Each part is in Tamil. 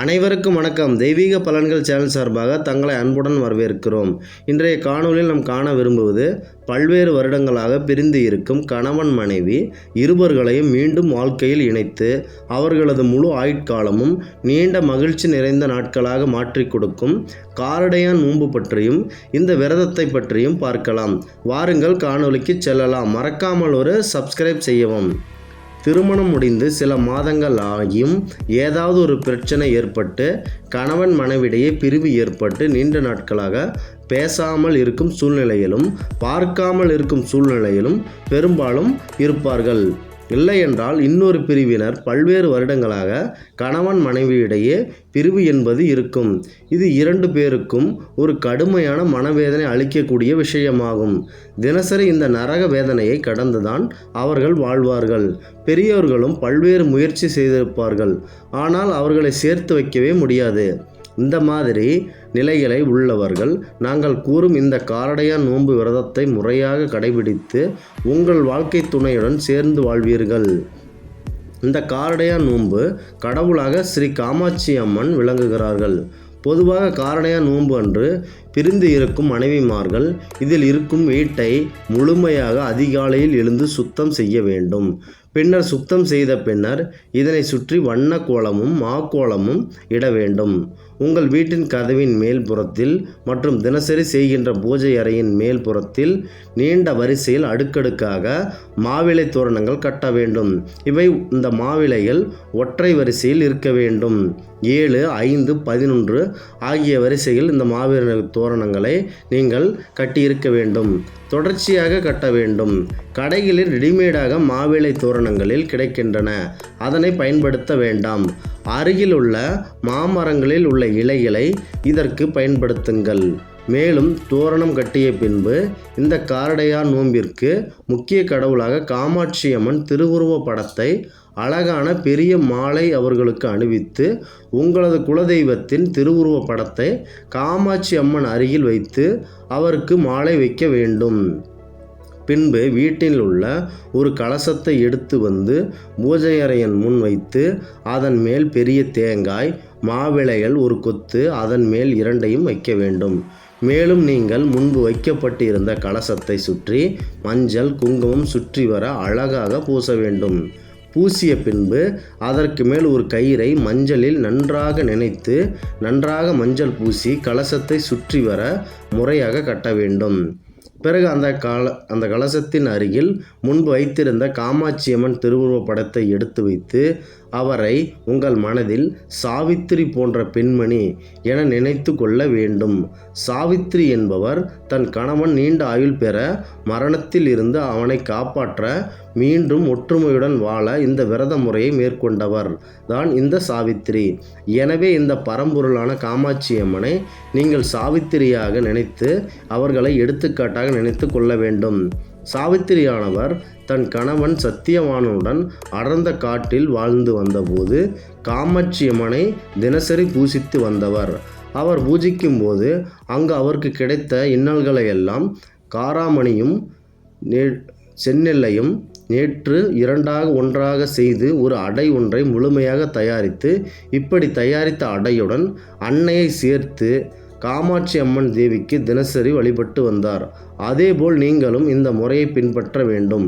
அனைவருக்கும் வணக்கம். தெய்வீக பலன்கள் சேனல் சார்பாக தங்களை அன்புடன் வரவேற்கிறோம். இன்றைய காணொளியில் நாம் காண விரும்புவது பல்வேறு வருடங்களாக பிரிந்து இருக்கும் கணவன் மனைவி இருவர்களையும் மீண்டும் வாழ்க்கையில் இணைத்து அவர்களது முழு ஆயுட்காலமும் நீண்ட மகிழ்ச்சி நிறைந்த நாட்களாக மாற்றி கொடுக்கும் காரடையான் நோன்பு பற்றியும் இந்த விரதத்தை பற்றியும் பார்க்கலாம். வாருங்கள் காணொலிக்கு செல்லலாம். மறக்காமல் ஒரு சப்ஸ்கிரைப் செய்யவும். திருமணம் முடிந்து சில மாதங்கள் ஆகியும் ஏதாவது ஒரு பிரச்சனை ஏற்பட்டு கணவன் மனைவிடையே பிரிவு ஏற்பட்டு நீண்ட நாட்களாக பேசாமல் இருக்கும் சூழ்நிலையிலும் பார்க்காமல் இருக்கும் சூழ்நிலையிலும் பெரும்பாலும் இருப்பார்கள். இல்லை என்றால் இன்னொரு பிரிவினர் பல்வேறு வருடங்களாக கணவன் மனைவியிடையே பிரிவு என்பது இருக்கும். இது இரண்டு பேருக்கும் ஒரு கடுமையான மனவேதனை அளிக்கக்கூடிய விஷயமாகும். தினசரி இந்த நரக வேதனையை கடந்துதான் அவர்கள் வாழ்வார்கள். பெரியோர்களும் பல்வேறு முயற்சி செய்திருப்பார்கள். ஆனால் அவர்களை சேர்த்து வைக்கவே முடியாது. இந்த மாதிரி நிலைகளை உள்ளவர்கள் நாங்கள் கூறும் இந்த காரடையான் நோன்பு விரதத்தை முறையாக கடைபிடித்து உங்கள் வாழ்க்கை துணையுடன் சேர்ந்து வாழ்வீர்கள். இந்த காரடையான் நோன்பு கடவுளாக ஸ்ரீ காமாட்சி அம்மன் விளங்குகிறார்கள். பொதுவாக காரடையான் நோன்பு அன்று பிரிந்து இருக்கும் மனைவிமார்கள் இதில் இருக்கும் வீட்டை முழுமையாக அதிகாலையில் எழுந்து சுத்தம் செய்ய வேண்டும். பின்னர் சுத்தம் செய்த பின்னர் இதனை சுற்றி வண்ண கோலமும் மாக்கோலமும் இட வேண்டும். உங்கள் வீட்டின் கதவின் மேல் புறத்தில் மற்றும் தினசரி செய்கின்ற பூஜை அறையின் மேல் புறத்தில் நீண்ட வரிசையில் அடுக்கடுக்காக மாவிலை தோரணங்கள் கட்ட வேண்டும். இவை இந்த மாவிலைகள் ஒற்றை வரிசையில் இருக்க வேண்டும். ஏழு ஐந்து பதினொன்று ஆகிய வரிசையில் இந்த மாவிலை தோரணங்களை நீங்கள் கட்டியிருக்க வேண்டும். தொடர்ச்சியாக கட்ட வேண்டும். கடைகளில் ரெடிமேடாக மாவிலை தோரணங்களில் கிடைக்கின்றன. அதனை பயன்படுத்த வேண்டாம். அருகில் உள்ள மாமரங்களில் உள்ள இலைகளை இதற்கு பயன்படுத்துங்கள். மேலும் தோரணம் கட்டிய பின்பு இந்த காரடையார் நோம்பிற்கு முக்கிய கடவுளாக காமாட்சி அம்மன் திருவுருவ படத்தை அழகான பெரிய மாலை அவர்களுக்கு அணிவித்து உங்களது குலதெய்வத்தின் திருவுருவ படத்தை காமாட்சி அம்மன் அருகில் வைத்து அவருக்கு மாலை வைக்க வேண்டும். பின்பு வீட்டில் உள்ள ஒரு கலசத்தை எடுத்து வந்து பூஜை அறையின் முன் வைத்து அதன் மேல் பெரிய தேங்காய் மாவிளைகள் ஒரு கொத்து அதன் மேல் இரண்டையும் வைக்க வேண்டும். மேலும் நீங்கள் முன்பு வைக்கப்பட்டிருந்த கலசத்தை சுற்றி மஞ்சள் குங்குமம் சுற்றி வர அழகாக பூச வேண்டும். பூசிய பின்பு அதற்கு மேல் ஒரு கயிறை மஞ்சளில் நன்றாக நினைத்து நன்றாக மஞ்சள் பூசி கலசத்தை சுற்றி வர முறையாக கட்ட வேண்டும். பிறகு அந்த கால அந்த கலசத்தின் அருகில் முன்பு வைத்திருந்த காமாட்சியம்மன் திருவுருவப் படத்தை எடுத்து வைத்து அவரை உங்கள் மனதில் சாவித்திரி போன்ற பெண்மணி என நினைத்து கொள்ள வேண்டும். சாவித்திரி என்பவர் தன் கணவன் நீண்ட ஆயுள் பெற மரணத்தில் இருந்து அவனை காப்பாற்ற மீண்டும் ஒற்றுமையுடன் வாழ இந்த விரத முறையை மேற்கொண்டவர். தான் இந்த சாவித்திரி. எனவே இந்த பரம்பொருளான காமாட்சி அம்மனை நீங்கள் சாவித்திரியாக நினைத்து அவர்களை எடுத்துக்காட்டாக நினைத்து கொள்ள வேண்டும். சாவித்திரியானவர் தன் கணவன் சத்தியவானுடன் அடர்ந்த காட்டில் வாழ்ந்து வந்தபோது காமாட்சியம்மனை தினசரி பூசித்து வந்தவர். அவர் பூஜிக்கும் போது அங்கு அவருக்கு கிடைத்த இன்னல்களையெல்லாம் காராமணியும் நே செந்நெல்லையும் நேற்று இரண்டாக ஒன்றாக செய்து ஒரு அடை ஒன்றை முழுமையாக தயாரித்து இப்படி தயாரித்த அடையுடன் அன்னையை சேர்த்து காமாட்சி அம்மன் தேவிக்கு தினசரி வழிபட்டு வந்தார். அதேபோல் நீங்களும் இந்த முறையை பின்பற்ற வேண்டும்.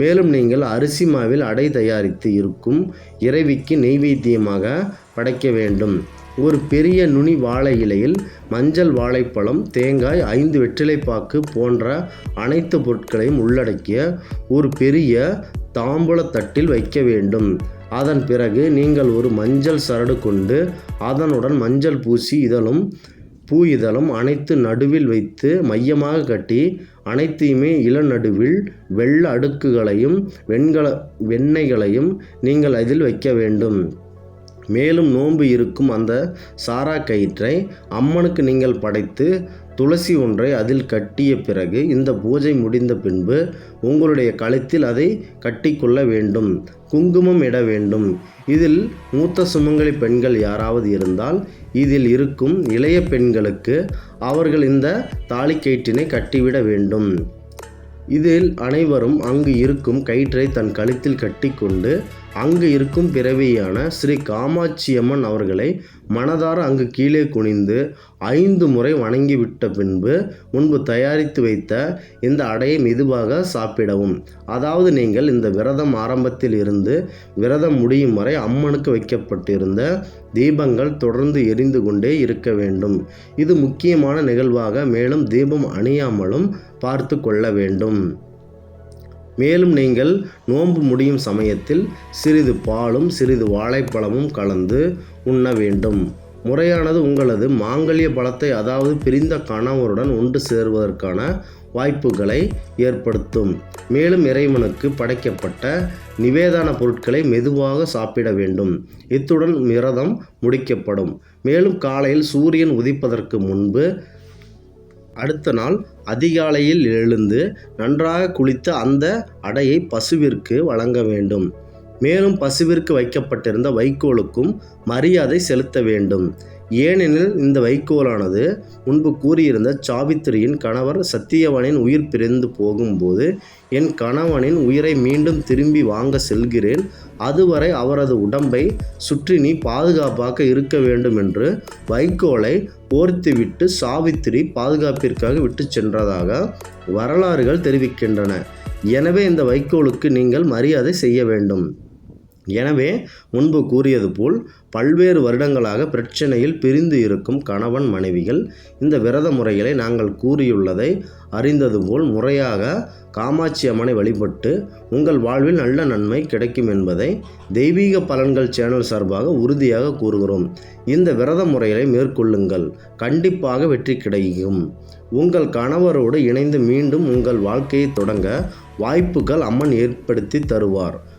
மேலும் நீங்கள் அரிசி மாவில் அடை தயாரித்து இருக்கும் இறைவிக்கு நெய்வேத்தியமாக படைக்க வேண்டும். ஒரு பெரிய நுனி வாழை இலையில் மஞ்சள் வாழைப்பழம் தேங்காய் ஐந்து வெற்றிலைப்பாக்கு போன்ற அனைத்து பொருட்களையும் உள்ளடக்கிய ஒரு பெரிய தாம்பூலத்தட்டில் வைக்க வேண்டும். அதன் பிறகு நீங்கள் ஒரு மஞ்சள் சரடு கொண்டு அதனுடன் மஞ்சள் பூசி இதழும் பூ இதழும் அனைத்து நடுவில் வைத்து மையமாக கட்டி அனைத்தையுமே இளநடுவில் வெள்ள அடுக்குகளையும் வெண்கல வெண்ணெய்களையும் நீங்கள் அதில் வைக்க வேண்டும். மேலும் நோன்பு இருக்கும் அந்த சாரா கயிற்றை அம்மனுக்கு நீங்கள் படைத்து துளசி ஒன்றை அதில் கட்டிய பிறகு இந்த பூஜை முடிந்த பின்பு உங்களுடைய கழுத்தில் அதை கட்டிக்கொள்ள வேண்டும் குங்குமம் இட வேண்டும். இதில் மூத்த சுமங்கலி பெண்கள் யாராவது இருந்தால் இதில் இருக்கும் இளைய பெண்களுக்கு அவர்கள் இந்த தாலிக்கயிற்றினை கட்டிவிட வேண்டும். இதில் அனைவரும் அங்கு இருக்கும் கயிற்றை தன் கழுத்தில் கட்டிக்கொண்டு அங்கு இருக்கும் பிறவியான ஸ்ரீ காமாட்சியம்மன் அவர்களை மனதார அங்கு கீழே குனிந்து ஐந்து முறை வணங்கிவிட்ட பின்பு முன்பு தயாரித்து வைத்த இந்த அடையை மெதுவாக சாப்பிடவும். அதாவது நீங்கள் இந்த விரதம் ஆரம்பத்தில் இருந்து விரதம் முடியும் வரை அம்மனுக்கு வைக்கப்பட்டிருந்த தீபங்கள் தொடர்ந்து எரிந்து கொண்டே இருக்க வேண்டும். இது முக்கியமான நிகழ்வாக மேலும் தீபம் அணியாமலும் பார்த்து கொள்ள வேண்டும். மேலும் நீங்கள் நோன்பு முடியும் சமயத்தில் சிறிது பாலும் சிறிது வாழைப்பழமும் கலந்து உண்ண வேண்டும். முறையானது உங்களது மாங்கல்ய பலத்தை அதாவது பிரிந்த கணவருடன் ஒன்று சேருவதற்கான வாய்ப்புகளை ஏற்படுத்தும். மேலும் இறைவனுக்கு படைக்கப்பட்ட நிவேதான பொருட்களை மெதுவாக சாப்பிட வேண்டும். இத்துடன் விரதம் முடிக்கப்படும். மேலும் காலையில் சூரியன் உதிப்பதற்கு முன்பு அடுத்த நாள் அதிகாலையில் எழுந்து நன்றாக குளித்த அந்த அடையை பசுவிற்கு வழங்க வேண்டும். மேலும் பசுவிற்கு வைக்கப்பட்டிருந்த வைக்கோலுக்கும் மரியாதை செலுத்த வேண்டும். ஏனெனில் இந்த வைக்கோலானது முன்பு கூறியிருந்த சாவித்திரியின் கணவர் சத்தியவனின் உயிர் பிரிந்து போகும்போது என் கணவனின் உயிரை மீண்டும் திரும்பி வாங்க செல்கிறேன். அதுவரை அவரது உடம்பை சுற்றி நீ பாதுகாப்பாக இருக்க வேண்டும் என்று வைக்கோலை போர்த்துவிட்டு சாவித்திரி பாதுகாப்பிற்காக விட்டு சென்றதாக வரலாறுகள் தெரிவிக்கின்றன. எனவே இந்த வைக்கோலுக்கு நீங்கள் மரியாதை செய்ய வேண்டும். எனவே முன்பு கூறியது போல் பல்வேறு வருடங்களாக பிரச்சனையில் பிரிந்து இருக்கும் கணவன் மனைவிகள் இந்த விரத முறைகளை நாங்கள் கூறியுள்ளதை அறிந்தது போல் முறையாக காமாட்சி அம்மனை வழிபட்டு உங்கள் வாழ்வில் நல்ல நன்மை கிடைக்கும் என்பதை தெய்வீக பலன்கள் சேனல் சார்பாக உறுதியாக கூறுகிறோம். இந்த விரத முறைகளை மேற்கொள்ளுங்கள். கண்டிப்பாக வெற்றி கிடைக்கும். உங்கள் கணவரோடு இணைந்து மீண்டும் உங்கள் வாழ்க்கையை தொடங்க வாய்ப்புகள் அம்மன் ஏற்படுத்தி தருவார்.